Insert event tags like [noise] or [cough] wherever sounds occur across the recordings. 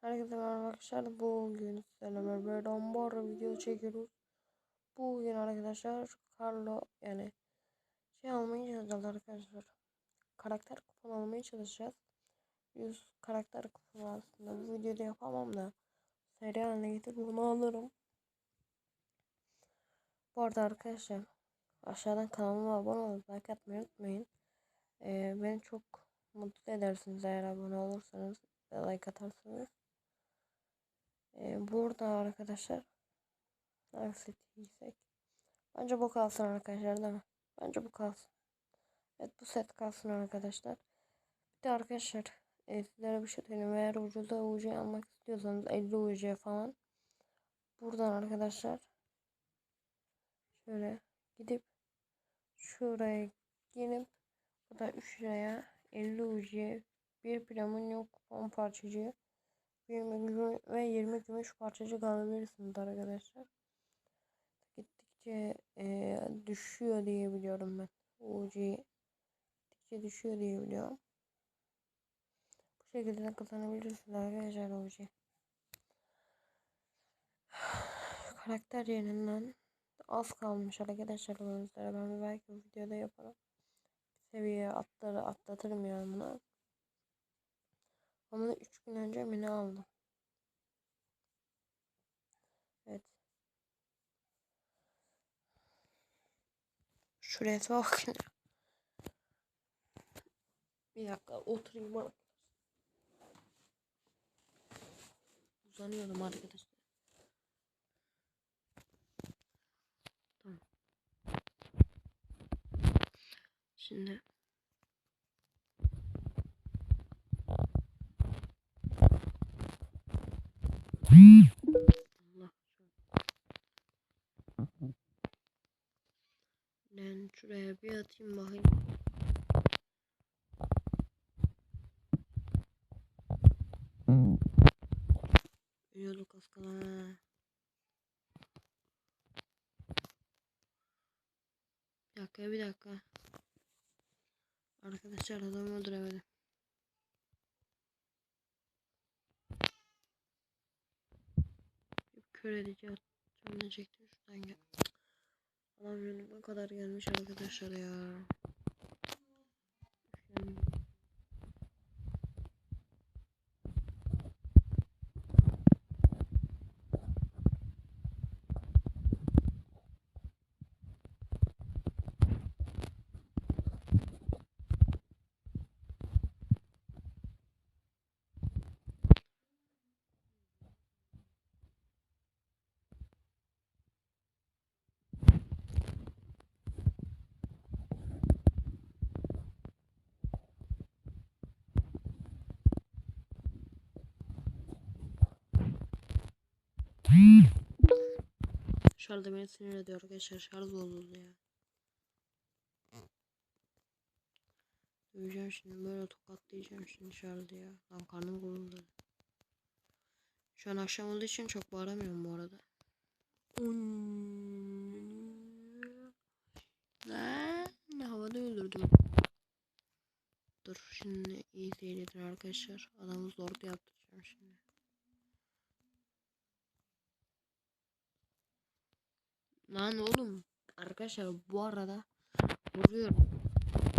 Herkese merhaba arkadaşlar. Bugün sizlerle beraber ambar video çekiyoruz. Bugün arkadaşlar Carlo yani şey almaya çalışacağız arkadaşlar. Karakter kuponu almaya çalışacağız. 100 karakter kuponu aslında bu videoda yapamam da seri haline getirip bunu alırım. Bu arada arkadaşlar aşağıdan kanalıma abone olup like atmayı unutmayın. Ee, beni çok mutlu edersiniz eğer abone olursanız ve like atarsanız. Ee, burada arkadaşlar hangi giysek? Bence bu kalsın arkadaşlar değil mi? Bence bu kalsın. Evet bu set kalsın arkadaşlar. Bir de arkadaşlar e, sizlere bir şey söyleyeyim. Eğer ucuza UC almak istiyorsanız 50 UC falan buradan arkadaşlar şöyle gidip şuraya gelip burada 3 liraya 50 UC bir plamun kupon parçacığı 20 gümüş ve 20 gümüş parçacık alabilirsiniz arkadaşlar. Gittikçe e, düşüyor diye biliyorum ben. UC gittikçe düşüyor diye biliyorum. Bu şekilde de kazanabilirsiniz arkadaşlar UC. [sighs] Karakter yerinden az kalmış arkadaşlar oyunculara. Ben belki bu videoda yaparım. Seviye atları atlatırım yani Ama 3 gün önce mi aldım? Evet. Şuraya bakın. Bir dakika oturayım bak. Uzanıyorum arkadaşlar. Tamam. Şimdi Ben şuraya bir atayım bakayım. Ölüyorduk az kala. ha. Bir dakika bir dakika. Arkadaşlar adamı öldüremedim. Kör edici atacağım diyecektim şuradan gel. Adam yanıma kadar gelmiş arkadaşlar ya. Şarj beni sinir ediyor arkadaşlar. Şarj bozuldu ya. Döveceğim şimdi böyle tokatlayacağım şimdi şarjı ya. Lan karnım guruldu. Şu an akşam olduğu için çok bağıramıyorum bu arada. Lan havada öldürdüm. Dur şimdi iyi seyredin arkadaşlar. Adamı zor yaptıracağım şimdi. Lan oğlum arkadaşlar bu arada vuruyorum.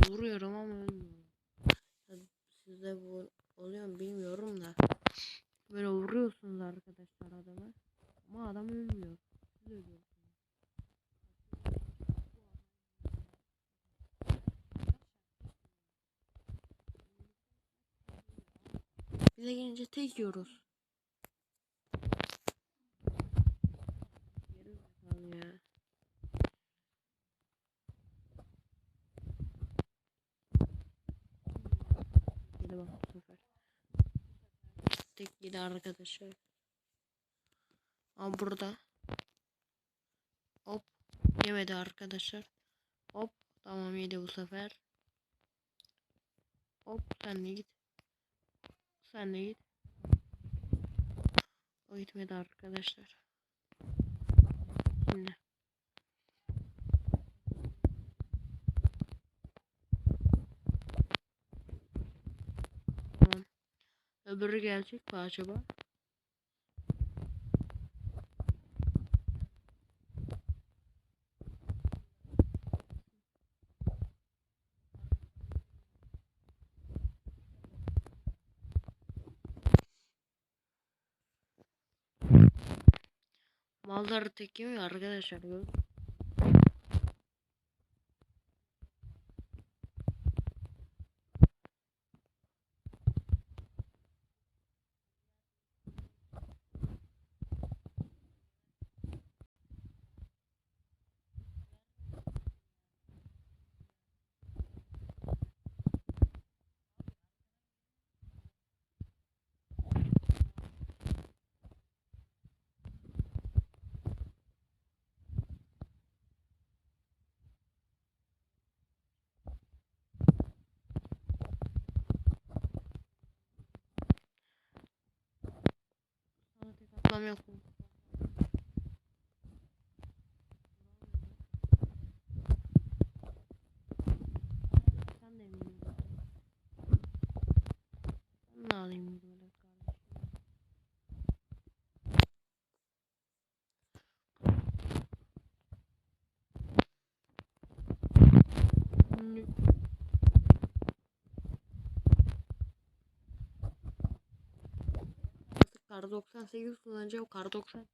Vuruyorum ama Sizde bu oluyor mu bilmiyorum da. Böyle vuruyorsunuz arkadaşlar adamı. Ama adam ölmüyor. Siz ölüyorsunuz. Gelince tek yiyoruz. Geri zekalı ya. Yedi bak bu sefer. Yedi arkadaşlar. Ama burada. Hop. Yemedi arkadaşlar. Hop. Tamam yedi bu sefer. Hop sen de git. Sen de git. O gitmedi arkadaşlar. Öbürü gelecek mi acaba? Malları tekiyor ya arkadaşlar. Görüyorsunuz. Atmam yok. mu? Sen de eminim. Ben de alayım böyle kardeşim. Nü- Artık kar 98 kullanacağım. Kar 90.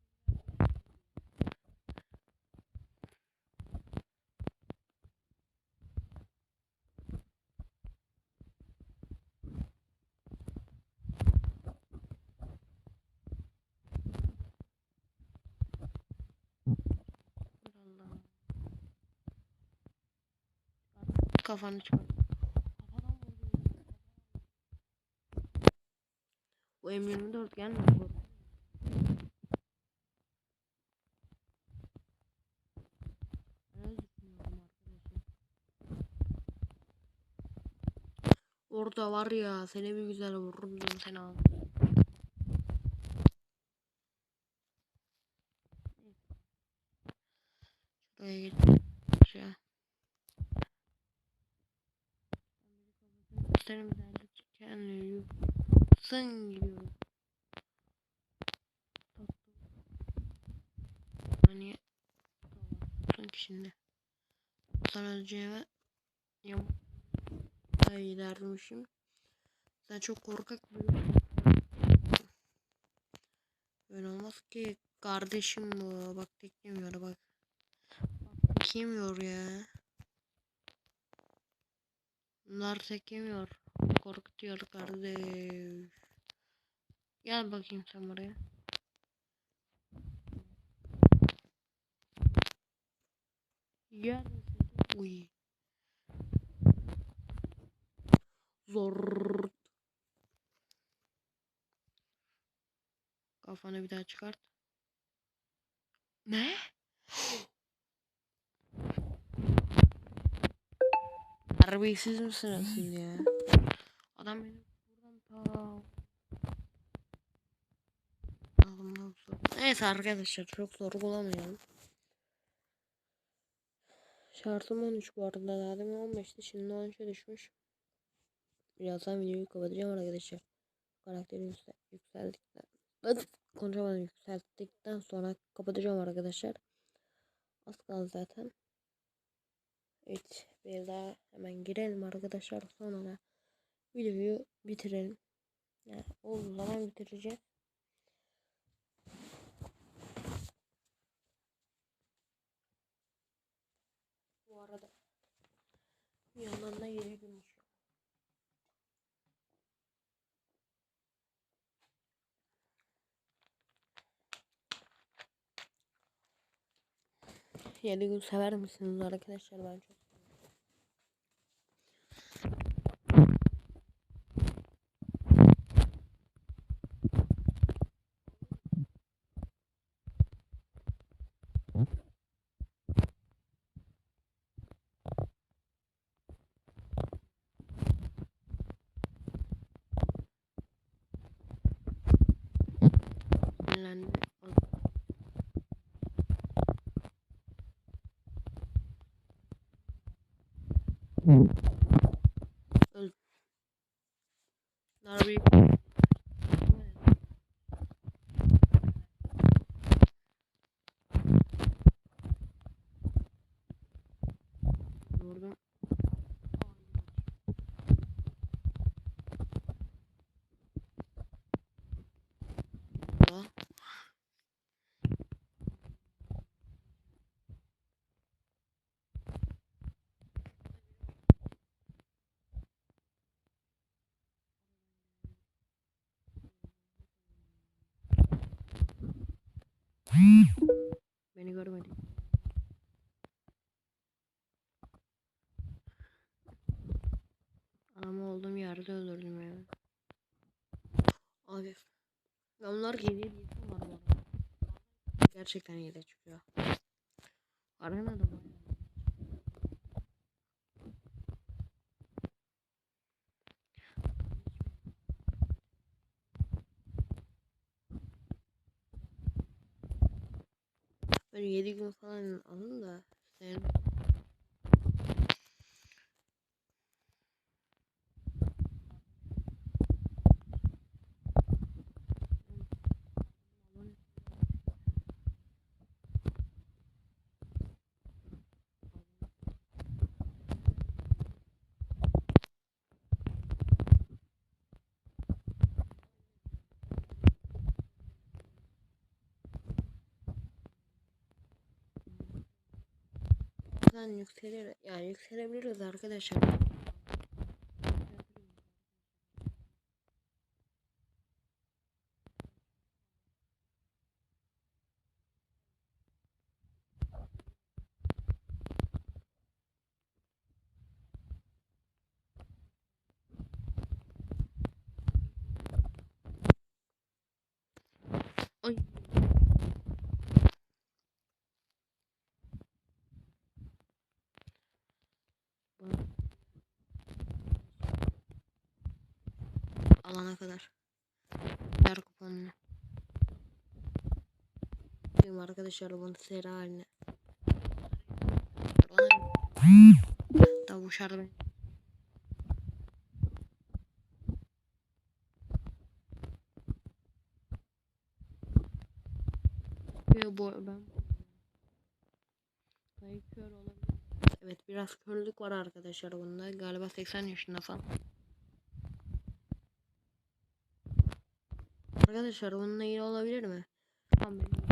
Allah. Kafanı çıkar. Kafadan vurdu. Bu M24 gelmedi bu. Orada var ya seni bir güzel vururum seni al. Şuraya geç. Şuraya. Senin derdik kendini sen gidiyor. Öleceğime yam ay dermişim. Sen çok korkak bir Böyle olmaz ki kardeşim bu. Bak tek yemiyor bak. Bak tek yemiyor ya. Bunlar tek yemiyor. Korkutuyor kardeş. Gel bakayım sen buraya. Gel. Uy. Zor. Kafanı bir daha çıkart. Ne? [gasps] Terbiyesiz misiniz ya? Adam beni buradan ta... Neyse arkadaşlar çok sorgulamayalım. Şartım 13 bu arada daha demin 15'ti şimdi 13'e düşmüş. Birazdan videoyu kapatacağım arkadaşlar. Karakteri yükse- yükseldikten konuşamadım yükselttikten sonra kapatacağım arkadaşlar. Az kaldı zaten. Evet bir daha hemen girelim arkadaşlar sonra da videoyu bitirelim. Yani olduğu zaman bitireceğiz. Bu arada da 7 günmüş. Yedi gün sever misiniz arkadaşlar ben çok Mm-hmm. Beni görmedi. Ama olduğum yerde öldürdüm ya. Abi. Diyesim var bu arada. Gerçekten iyi de çıkıyor. Arenada mı? Böyle 7 gün falan alın da sen Buradan yükselir yani yükselebiliriz arkadaşlar. Ay. Bak. Alana kadar. Ver kuponunu. Benim arkadaşlar bunu seri haline. Tabi bu ben Dayı kör. Evet biraz körlük var arkadaşlar bunda. Galiba 80 yaşında falan. Arkadaşlar bununla iyi olabilir mi? Tamam benim.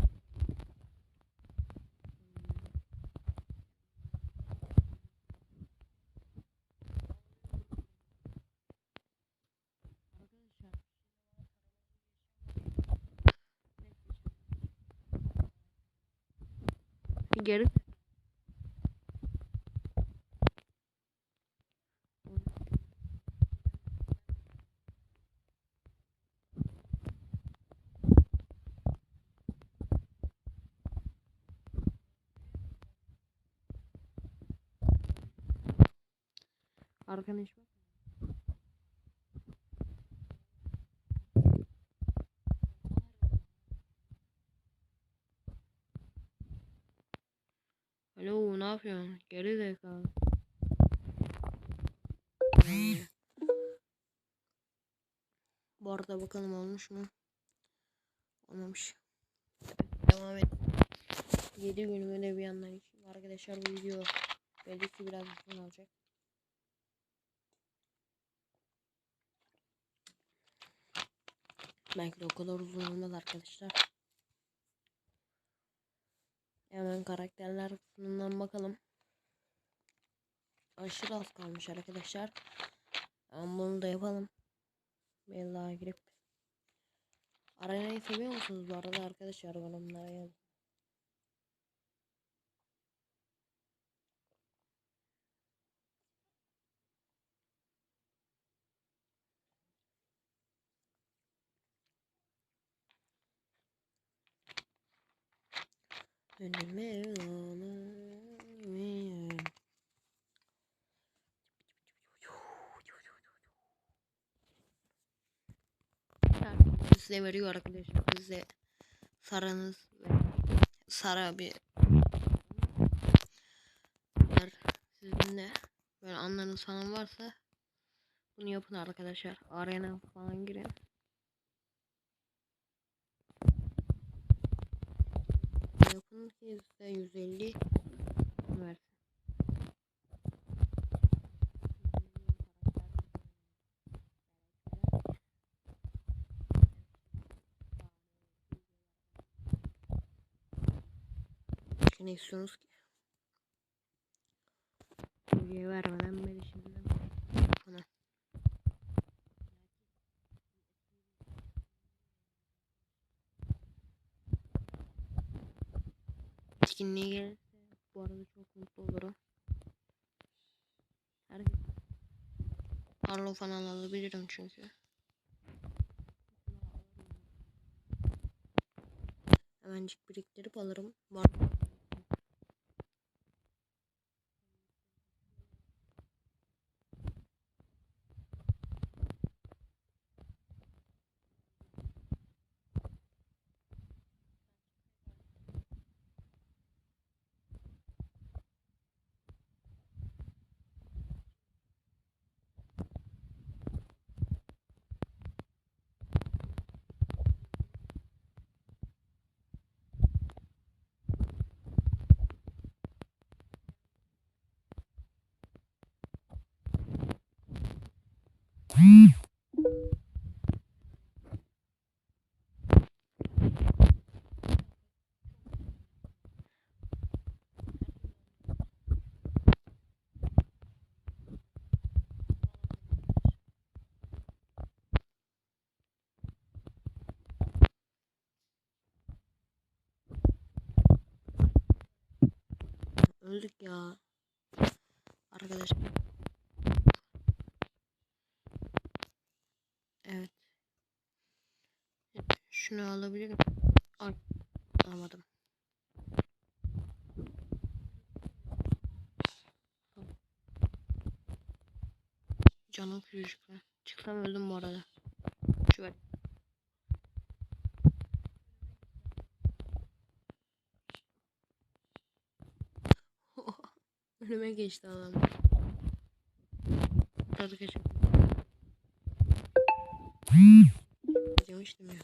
Arkadaşlar Geri Arkadaş bak. Alo ne yapıyorsun? Geri zekalı. Bu arada bakalım olmuş mu? Olmamış. Devam et. 7 günümü bir yandan içeyim. Arkadaşlar bu video belli ki biraz uzun olacak. Belki o kadar uzun olmaz arkadaşlar. Hemen karakterler kısmından bakalım. Aşırı az kalmış arkadaşlar. Ama bunu da yapalım. Daha girip. Arenayı seviyor musunuz bu arada arkadaşlar? Bana bunlara yazın. Önüme dolanayım. Size veriyor arkadaşlar. Size saranız sara bir sizin de böyle anlarınız falan varsa bunu yapın arkadaşlar. Arena falan girin. Size 150 versin. Ne istiyorsunuz ki? Buraya vermeden beni şimdiden bana. Etkinliğe gelirse bu arada çok mutlu olurum. Herkes Parlo falan alabilirim çünkü. Hemencik biriktirip alırım. Var. Öldük ya. Arkadaşlar. Evet. Şunu alabilirim. Al. Alamadım. Canım küçücük. Çıksam öldüm bu arada. Şu ver. Önüme geçti adam. Tadı kaçın. Demiştim ya.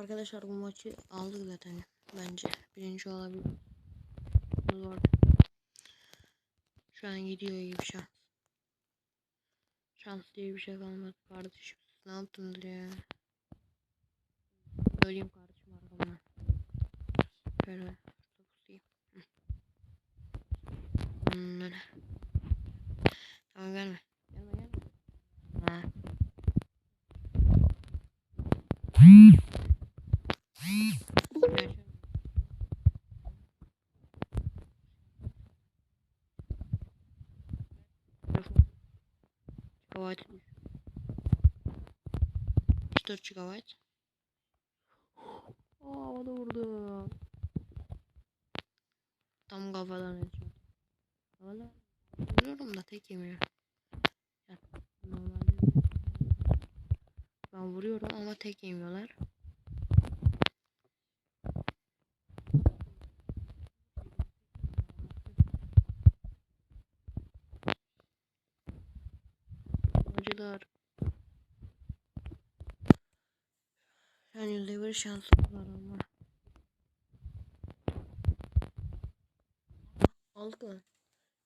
Arkadaşlar bu maçı aldık zaten bence. Birinci olabilir. Zor. Şu an gidiyor gibi şans. Şans diye bir şey kalmadı kardeşim. Ne yaptındır ya? Söyleyeyim kardeşim arkamdan. Şöyle pusayım. Hmm, öyle. Tamam gelme. Gelme gelme. Ha. Gel şöyle. Gigabyte 4 GB. Aa havada vurdu. Tam kafadan headshot. Valla vuruyorum da tek yemiyor. Normalde ben vuruyorum ama tek yemiyorlar. Acılar. Yani yüzde bir şansım var ama. Aldık lan.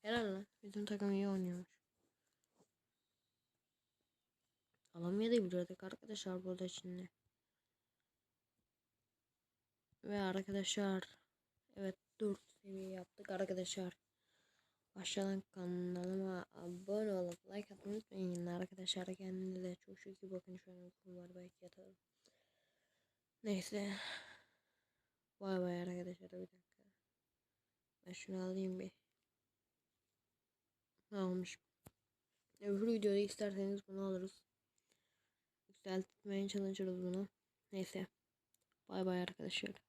Helal lan. Bizim takım iyi oynuyormuş. Alamayabilirdik arkadaşlar burada şimdi. Ve arkadaşlar. Evet 4 seviye yaptık arkadaşlar. Aşağıdan kanalıma abone olup like atmayı unutmayın arkadaşlar. Kendinize çok çok iyi bakın. Şu an var belki yatarım. Neyse. Bay bay arkadaşlar bir dakika. Ben şunu alayım bir. güzelmiş. Öbür videoda isterseniz bunu alırız. Yükseltmeye çalışırız bunu. Neyse. Bay bay arkadaşlar.